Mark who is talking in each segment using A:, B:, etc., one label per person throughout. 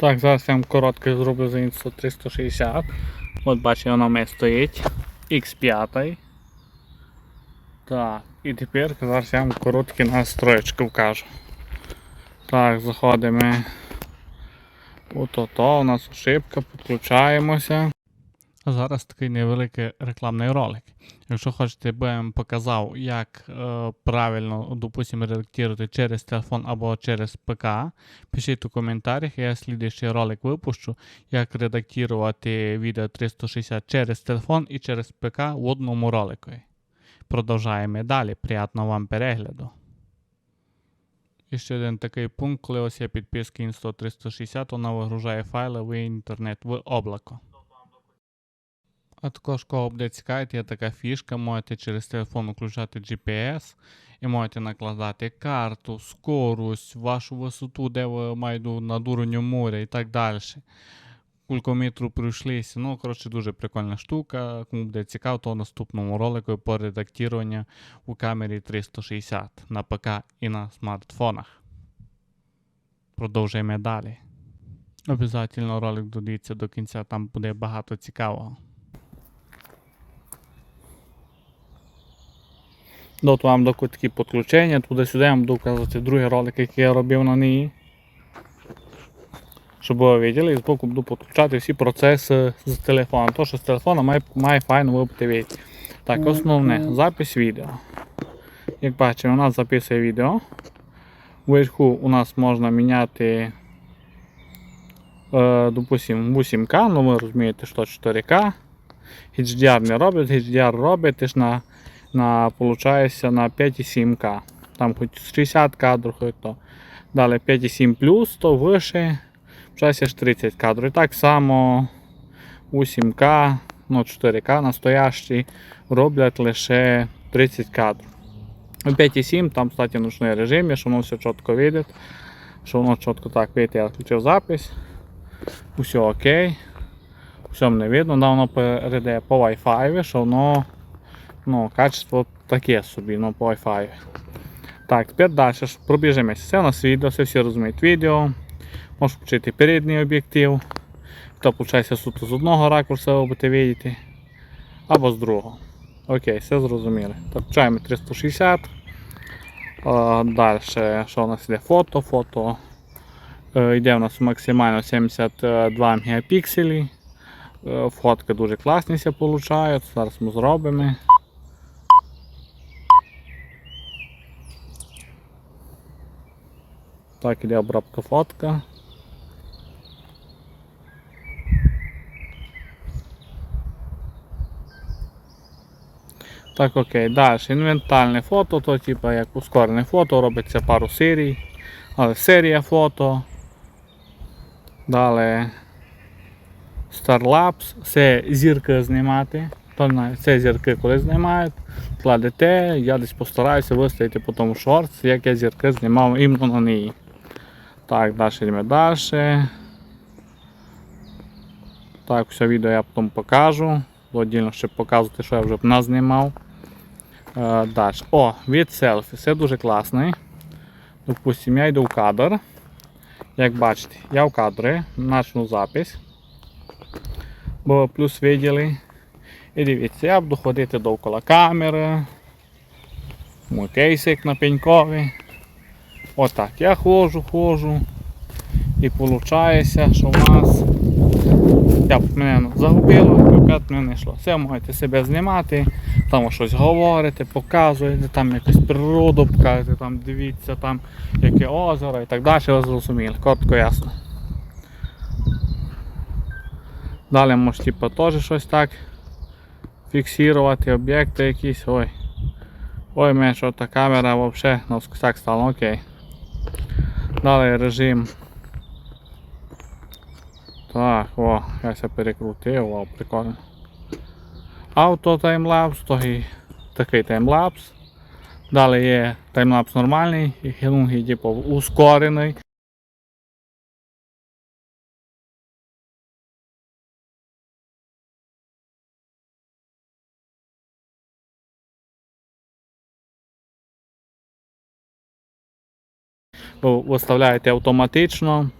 A: Так, зараз я вам коротке зроблю за Insta 360. От бачите, воно в мене стоїть. X5. Так, і тепер зараз я вам короткі настроєчки вкажу. Так, заходимо. Ото-то, у нас ошибка, підключаємося. А зараз такий невеликий рекламний ролик. Якщо хочете, би я вам показав, як е, правильно, допустимо, редактувати через телефон або через ПК, пишіть у коментарях, я слідуючий ролик випущу, як редактувати відео 360 через телефон і через ПК в одному ролику. Продовжаємо далі. Приятного вам перегляду. І ще один такий пункт, коли ось є підписка Insta 360, вона вигружає файли в інтернет в облако. А також буде цікавити, є така фішка, можете через телефон включати GPS і можете накладати карту, скорость, вашу висоту, де ви маєте над уровнем моря і так далі. Кулькометру пройшлися. Ну, коротше, дуже прикольна штука. Кому буде цікаво, то в наступному ролику по редактуванню у камері 360 на ПК і на смартфонах. Продовжуємо далі. Обязательно ролик додивіться до кінця, там буде багато цікавого. От вам доки такі підключення, туди-сюди я вам буду показувати другий ролик, який я робив на ній. Щоб ви бачили, і збоку буду підключати всі процеси з телефону. То, що з телефона має, має файно ви. Так, основне, запис відео. Як бачимо, у нас записує відео. Вверху у нас можна міняти, е, допустим, 8К, ну ви розумієте, що 4К. HDR не робить, HDR робить теж на, на, получається, на 5,7К. Там хоч 60 кадрів, хоч то. Далі 5,7 плюс, то вище. Получається аж 30 кадрів. І так само 8К, ну 4К настоящі роблять лише 30 кадрів. 5,7 там, кстати, ночний режим, що воно все чітко видить. Що воно чітко так, видите, я включив запись. Усе окей. Все не видно, да, воно перейде по Wi-Fi, що воно ну, качество таке собі, ну, по Wi-Fi. Так, тепер далі пробіжимося. Це у нас відео, це всі розуміють відео. Можеш включити передній об'єктив. То виходить суто з одного ракурсу ви будете видіти. Або з другого. Окей, все зрозуміли. Так, включаємо 360. Далі, що у нас йде фото, фото. Е, Йде у нас максимально 72 мегапікселі. Е, Фотки дуже класні. Зараз ми зробимо. Так, іде обробка фотка. Так, окей, далі. Інвентальне фото, то типу як ускорене фото, робиться пару серій. Але серія фото. Далі Starlapse, це зірки знімати. Це зірки коли знімають. Кладете, я десь постараюся виставити потім шорт, як я зірки знімав іменно на неї. Так, далі йдемо далі. Так, все відео я потім покажу. Отдільно ще показувати, що я вже назнімав. Е, далі. О, від селфі. Це дуже класний. Допустим, я йду в кадр. Як бачите, я в кадрі, почну запись. Бо плюс виділи. І дивіться, я буду ходити довкола камери. Мой кейсик на пенькові. Отак, я ходжу, ходжу. І виходить, що в нас я б мене загубило, і опять не йшло. Це можете себе знімати, там щось говорите, показуєте, там якусь природу показуєте, там дивіться, там яке озеро і так далі, ви зрозуміли, коротко ясно. Далі можете типу, теж щось так фіксувати, об'єкти якісь. Ой. Ой, мене що та камера взагалі ну, так стало, окей. Далі режим. Так, о, я ся перекрутив, о, прикольно. Авто таймлапс, то і такий таймлапс. Далі є таймлапс нормальний, і хілунги, типу, ускорений. Ви виставляєте автоматично.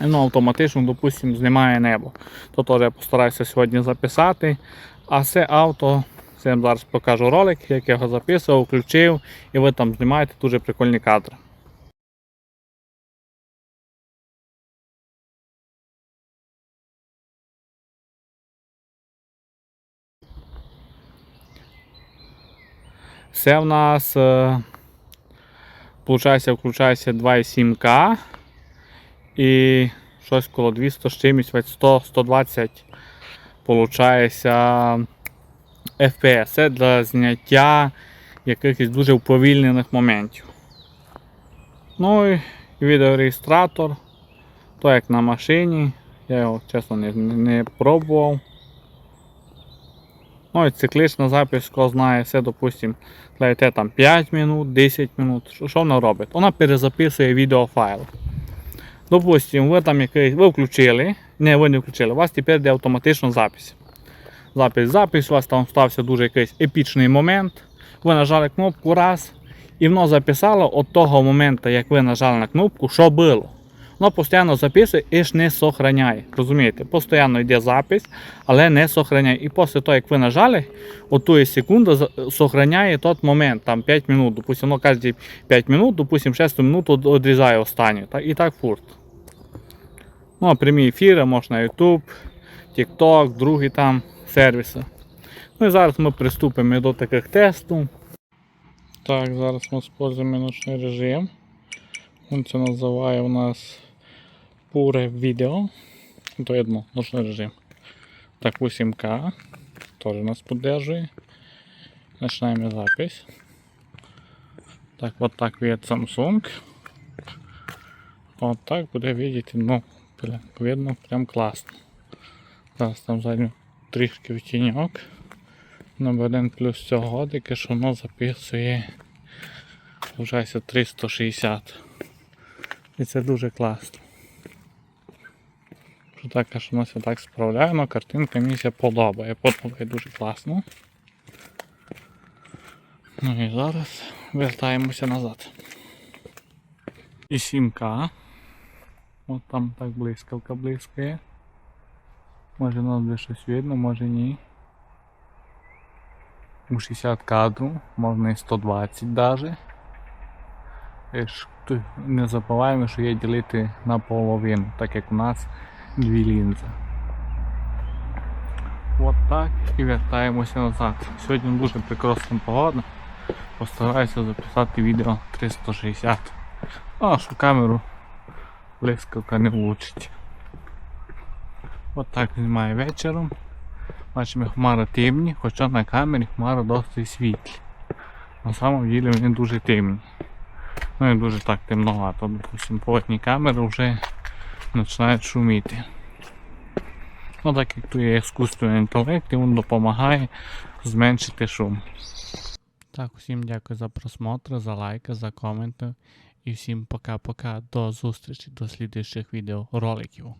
A: Воно автоматично, допустимо, знімає небо. То теж я постараюся сьогодні записати. А це авто, це я зараз покажу ролик, як я його записував, включив, і ви там знімаєте дуже прикольні кадри. Це в нас е, получається, включається 2,7К і щось коло 200 з чимось, 100-120 получається FPS. Це для зняття якихось дуже уповільнених моментів. Ну і відеореєстратор, то як на машині. Я його чесно не, не пробував. Ну і циклічна запис, хто знає, це, допустим, даєте там 5 минут, 10 минут. Що, вона робить? Вона перезаписує відеофайл. Допустим, ви там якийсь, ви включили, не, ви не включили, у вас тепер йде автоматично запис. Запис, запис, у вас там стався дуже якийсь епічний момент. Ви нажали кнопку раз, і воно записало від того моменту, як ви нажали на кнопку, що було. Воно постійно записує і ж не сохраняє. Розумієте? Постійно йде запис, але не сохраняє. І після того, як ви нажали, от тої секунди за- сохраняє той момент, там 5 минут. Допустим, воно кожні 5 минут, допустим, 6 минут відрізає останню. Так, і так фурт. Ну, прямі ефіри можна YouTube, TikTok, другі там сервіси. Ну і зараз ми приступимо до таких тестів. Так, зараз ми використовуємо ночний режим. Це називає у нас Pure Video. То одно, ночний режим. Так, 8К. Тоже нас поддерживает. Начинаем запись. Так, вот так видит Samsung. Вот так буде видіти, ну, блин, видно прям класно. Зараз там задню трішки в тіньок. Номер плюс цього таке, що воно записує вважається 360. І це дуже класно. Що так, що воно так справляє, але картинка мені ся подобає. Подобає дуже класно. Ну і зараз вертаємося назад. І 7К. От там так блискавка блискає. Може нам буде щось видно, може ні. У 60 кадру, можна і 120 даже. І Не забуваємо, що є ділити на половину, так як у нас дві лінзи. От так і вертаємося назад. Сьогодні дуже прекрасна погода. Постараюся записати відео 360. А нашу камеру блискавка не влучить. От так знімає вечором. Бачимо хмари темні, хоча на камері хмари досить світлі. На самом деле вони дуже темні. Ну і дуже так темновато. Допустим, плотні камери вже починають шуміти. Ну так як тут є іскусственний інтелект і він допомагає зменшити шум. Так, усім дякую за просмотр, за лайки, за коменти. І всім пока-пока. До зустрічі, до слідуючих відеороликів.